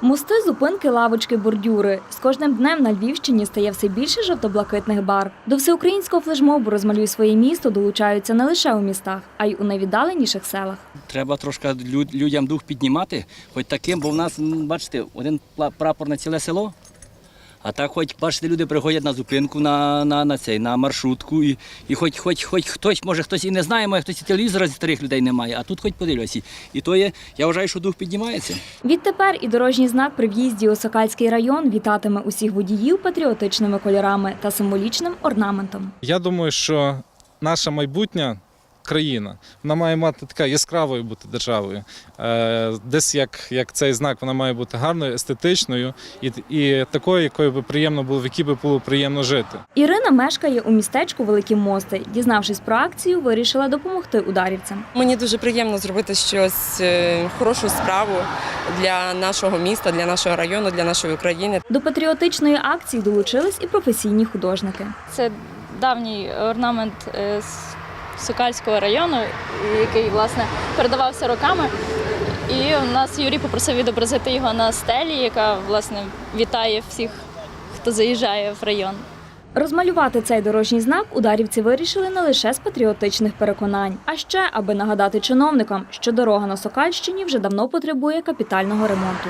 Мости, зупинки, лавочки, бордюри. З кожним днем на Львівщині стає все більше жовто-блакитних бар. До всеукраїнського флешмобу «Розмалюй своє місто долучаються не лише у містах, а й у найвіддаленіших селах. Треба трошки людям дух піднімати, хоч таким, бо в нас, бачите, один прапор на ціле село. А так, хоч бачите, люди приходять на зупинку на, на, на, цей, на маршрутку, і, і хоч, хоч, хоч хтось, може хтось і не знає, може хтось і телевізора зі старих людей немає, а тут хоч подивлюся. І то є, я вважаю, що дух піднімається. Відтепер і дорожній знак при в'їзді у Сокальський район вітатиме усіх водіїв патріотичними кольорами та символічним орнаментом. Я думаю, що наша майбутня країна вона має мати така яскравою бути державою. Е, Десь як, як цей знак, вона має бути гарною, естетичною і, і такою, якою би приємно було, в якій би було приємно жити. Ірина мешкає у містечку Великі Мости. Дізнавшись про акцію, вирішила допомогти ударівцям. Мені дуже приємно зробити щось е, хорошу справу для нашого міста, для нашого району, для нашої України. До патріотичної акції долучились і професійні художники. Це давній орнамент е, з Сокальського району, який власне передавався роками. І у нас Юрій попросив відобразити його на стелі, яка власне вітає всіх, хто заїжджає в район. Розмалювати цей дорожній знак ударівці вирішили не лише з патріотичних переконань, а ще аби нагадати чиновникам, що дорога на Сокальщині вже давно потребує капітального ремонту.